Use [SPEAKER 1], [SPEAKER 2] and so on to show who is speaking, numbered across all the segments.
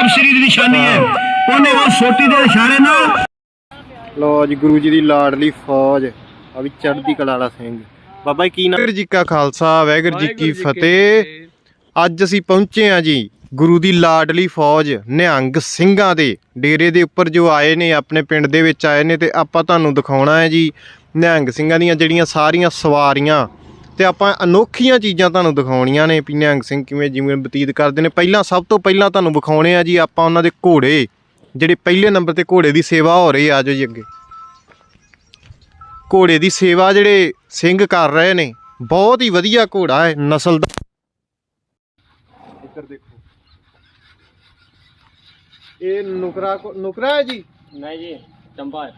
[SPEAKER 1] ਅਬਸ਼ਰੀ ਦੀ ਨਿਸ਼ਾਨੀ ਹੈ। ਉਹਨੇ ਉਹ ਸੋਟੀ ਦੇ ਇਸ਼ਾਰੇ ਨਾਲ
[SPEAKER 2] ਲੋ ਜੀ ਗੁਰੂ ਜੀ ਦੀ ਲਾਡਲੀ ਫੌਜ ਆ ਵੀ ਚੜ੍ਹਦੀ ਕਲਾ ਵਾਲਾ ਸਿੰਘ। ਬਾਬਾ ਜੀ ਕੀ ਨਾਮ ਵਾਹਿਗੁਰੂ ਜੀ ਕਾ ਖਾਲਸਾ ਵਾਹਿਗੁਰੂ ਜੀ ਕੀ ਫਤਿਹ। ਅੱਜ ਅਸੀਂ ਪਹੁੰਚੇ ਆ ਜੀ ਗੁਰੂ ਦੀ ਲਾਡਲੀ ਫੌਜ ਨਿਹੰਗ ਸਿੰਘਾਂ ਦੇ ਡੇਰੇ ਦੇ ਉੱਪਰ ਜੋ ਆਏ ਨੇ ਆਪਣੇ ਪਿੰਡ ਦੇ ਵਿੱਚ ਆਏ ਨੇ ਤੇ ਆਪਾਂ ਤੁਹਾਨੂੰ ਦਿਖਾਉਣਾ ਹੈ ਜੀ ਨਿਹੰਗ ਸਿੰਘਾਂ ਦੀਆਂ ਜਿਹੜੀਆਂ ਸਾਰੀਆਂ ਸਵਾਰੀਆਂ ਤੇ ਆਪਾਂ ਅਨੋਖੀਆਂ ਚੀਜ਼ਾਂ ਤੁਹਾਨੂੰ ਦਿਖਾਉਣੀਆਂ ਨੇ ਵੀ ਨਿਹੰਗ ਸਿੰਘ ਕਿਵੇਂ ਜਿਵੇਂ ਬਤੀਤ ਕਰਦੇ ਨੇ। ਪਹਿਲਾਂ ਸਭ ਤੋਂ ਪਹਿਲਾਂ ਤੁਹਾਨੂੰ ਵਿਖਾਉਣੇ ਆ ਜੀ ਆਪਾਂ ਉਹਨਾਂ ਦੇ ਘੋੜੇ ਜਿਹੜੇ ਪਹਿਲੇ ਨੰਬਰ ਤੇ ਘੋੜੇ ਦੀ ਸੇਵਾ ਹੋ ਰਹੀ ਆ ਆਜੋ ਜੀ ਅੱਗੇ। ਘੋੜੇ ਦੀ ਸੇਵਾ ਜਿਹੜੇ ਸਿੰਘ ਕਰ ਰਹੇ ਨੇ ਬਹੁਤ ਹੀ ਵਧੀਆ ਘੋੜਾ ਹੈ ਨਸਲ ਦਾ। ਇੱਧਰ ਦੇਖੋ। ਇਹ ਨੁਕਰਾ ਨੁਕਰਾ ਹੈ ਜੀ?
[SPEAKER 3] ਨਹੀਂ ਜੀ ਚੰਬਾ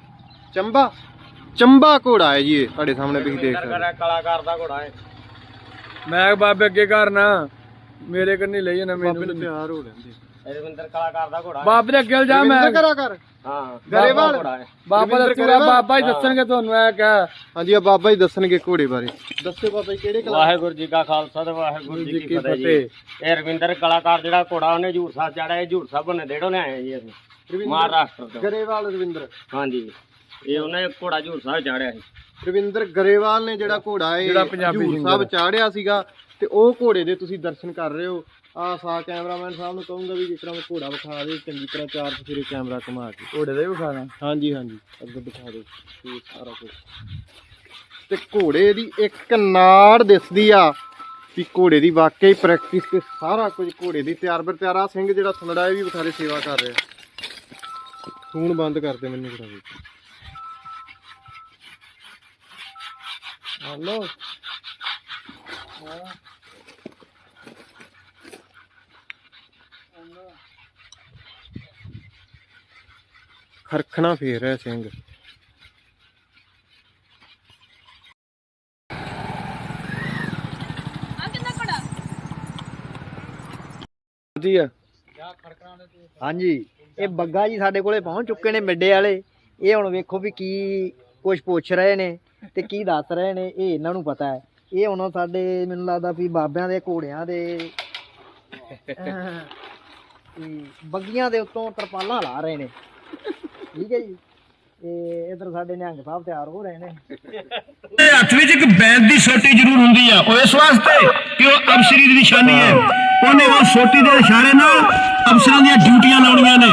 [SPEAKER 2] ਚੰਬਾ? ਚੰਬਾ ਘੋੜਾ ਹੈ ਜੀ ਇਹ ਤੁਹਾਡੇ ਸਾਹਮਣੇ ਤੁਸੀਂ ਦੇਖ ਸਕਦੇ ਹੋ।
[SPEAKER 3] ਕਲਾਕਾਰ ਦਾ ਘੋੜਾ ਹੈ।
[SPEAKER 4] ਮੈਂ ਬਾਬੇ ਅੱਗੇ ਕਰਨਾ ਮੇਰੇ ਕੰਨੀ ਲਈ ਜਾਣਾ
[SPEAKER 2] ਬਾਬੇ ਨੂੰ
[SPEAKER 4] ਮੈਨੂੰ
[SPEAKER 2] ਪਿਆਰ ਹੋ ਲੈਂਦੇ
[SPEAKER 3] ਰਵਿੰਦਰ ਕਲਾਕਾਰ ਦਾ ਘੋੜਾ ਹੈ।
[SPEAKER 4] ਬਾਬੇ ਦੇ ਅੱਗੇ ਜਾ ਮੈਂ।
[SPEAKER 2] ਕਰਾ ਕਰ
[SPEAKER 3] ਹਾਂ।
[SPEAKER 2] ਗਰੇਵਾਲ।
[SPEAKER 3] ਹੈ।
[SPEAKER 4] ਬਾਬਾ ਦੱਸੂਗਾ
[SPEAKER 2] ਕਰੇਵਾਲ।
[SPEAKER 4] ਬਾਬਾ ਹੀ ਦੱਸਣਗੇ ਤੁਹਾਨੂੰ ਐ ਕਹਿ
[SPEAKER 2] ਹਾਂਜੀ ਆ ਬਾਬਾ ਜੀ ਦੱਸਣਗੇ ਘੋੜੇ ਬਾਰੇ। ਦੱਸੋ ਬਾਬਾ ਜੀ ਕਿਹੜੇ ਕਲਾ
[SPEAKER 3] ਵਾਹਿਗੁਰੂ ਜੀ ਕਾ ਖਾਲਸਾ ਤੇ ਵਾਹਿਗੁਰੂ ਜੀ ਕੀ ਫਤਿਹ ਜੀ। ਇਹ ਰਵਿੰਦਰ ਕਲਾਕਾਰ ਜਿਹੜਾ ਘੋੜਾ ਉਹਨੇ ਹਜੂਰ ਸਾਹਿਬ ਚੜਾਇਆ ਹਜੂਰ ਸਾਹਿਬ ਨੇ ਡੇੜੋਂ ਲਿਆਏ ਜੀ ਅਸੀਂ ਮਹਾਰਾਸ਼ਟਰ ਤੋਂ।
[SPEAKER 2] ਗਰੇਵਾਲ ਰਵਿੰਦਰ।
[SPEAKER 3] ਹਾਂਜੀ। ਇਹ ਉਹਨੇ ਘੋੜਾ ਹਜੂਰ ਸਾਹਿਬ ਚੜਾਇਆ ਸੀ।
[SPEAKER 2] ਰਵਿੰਦਰ ਗਰੇਵਾਲ ਨੇ ਜਿਹੜਾ ਘੋੜਾ ਹੈ
[SPEAKER 4] ਜਿਹੜਾ ਪੰਜਾਬੀ
[SPEAKER 2] ਸਾਹਿਬ ਚਾੜਿਆ ਸੀਗਾ ਤੇ ਉਹ ਘੋੜੇ ਦੇ ਤੁਸੀਂ ਦਰਸ਼ਨ ਕਰ ਰਹੇ ਹੋ। ਆ ਸਾ ਕੈਮਰਾਮੈਨ ਸਾਹਿਬ ਨੂੰ ਕਹੂੰਗਾ ਵੀ ਜਿਸ ਤਰ੍ਹਾਂ ਉਹ ਘੋੜਾ ਵਿਖਾ ਦੇ ਚੰਗੀ ਤਰ੍ਹਾਂ ਚਾਰ ਚਫੇਰੇ ਕੈਮਰਾ ਘੁਮਾ ਕੇ।
[SPEAKER 4] ਘੋੜੇ ਦਾ ਹੀ ਵਿਖਾਣਾ
[SPEAKER 2] ਹਾਂਜੀ ਹਾਂਜੀ। ਅੱਗੇ ਦਿਖਾ ਦਿਓ। ਇਹ ਸਾਰਾ ਕੁਝ ਤੇ ਘੋੜੇ ਦੀ ਇੱਕ ਨਾੜ ਦਿਸਦੀ ਆ ਵੀ ਘੋੜੇ ਦੀ ਵਾਕਈ ਪ੍ਰੈਕਟਿਸ ਤੇ ਸਾਰਾ ਕੁਝ ਘੋੜੇ ਦੀ ਤਿਆਰ ਬਰ ਤਿਆਰ ਆ ਸਿੰਘ ਜਿਹੜਾ ਸੁਣੜਾ ਇਹ ਵੀ ਵਿਖਾਰੇ ਸੇਵਾ ਕਰ ਰਿਹਾ। ਫੋਨ ਬੰਦ ਕਰ ਦੇ ਮੈਨੂੰ ਦੇ ਹਲੋ। ਖਰਖਣਾ ਫੇਰ ਰਿਹਾ ਸਿੰਘ।
[SPEAKER 4] ਜੀ ਆ।
[SPEAKER 5] ਹਾਂਜੀ, ਇਹ ਬੱਗਾ ਜੀ ਸਾਡੇ ਕੋਲੇ ਪਹੁੰਚ ਚੁੱਕੇ ਨੇ ਮਿੱਡੇ ਵਾਲੇ। ਇਹ ਹੁਣ ਵੇਖੋ ਵੀ ਕੀ ਕੁਝ ਪੁੱਛ ਰਹੇ ਨੇ ਤੇ ਕੀ ਦੱਸ ਰਹੇ ਨੇ, ਇਹ ਇਹਨਾਂ ਨੂੰ ਪਤਾ ਹੈ। ਇਹ ਹੁਣ ਸਾਡੇ, ਮੈਨੂੰ ਲੱਗਦਾ ਵੀ ਬਾਬਿਆਂ ਦੇ, ਘੋੜਿਆਂ ਦੇ ਬੱਗੀਆਂ ਦੇ ਉੱਤੋਂ ਤਰਪਾਲਾਂ ਲਾ ਰਹੇ ਨੇ। ਠੀਕ ਹੈ ਜੀ। ਇਹ ਇਧਰ ਸਾਡੇ ਨਿਹੰਗ ਸਾਹਿਬ ਤਿਆਰ ਹੋ ਰਹੇ ਨੇ।
[SPEAKER 1] ਹੱਥ ਵਿੱਚ ਇੱਕ ਬੈਂਦ ਦੀ ਸੋਟੀ ਜ਼ਰੂਰ ਹੁੰਦੀ ਆ, ਉਹ ਇਸ ਵਾਸਤੇ ਕਿ ਉਹ ਅਬਸ਼ਰੀ ਦੀ ਨਿਸ਼ਾਨੀ ਹੈ। ਉਹਨੇ ਉਹ ਛੋਟੀ ਦੇ ਇਸ਼ਾਰੇ ਨਾਲ ਅਫਸਰਾਂ ਦੀਆਂ ਡਿਊਟੀਆਂ ਲਾਉਣੀਆਂ ਨੇ।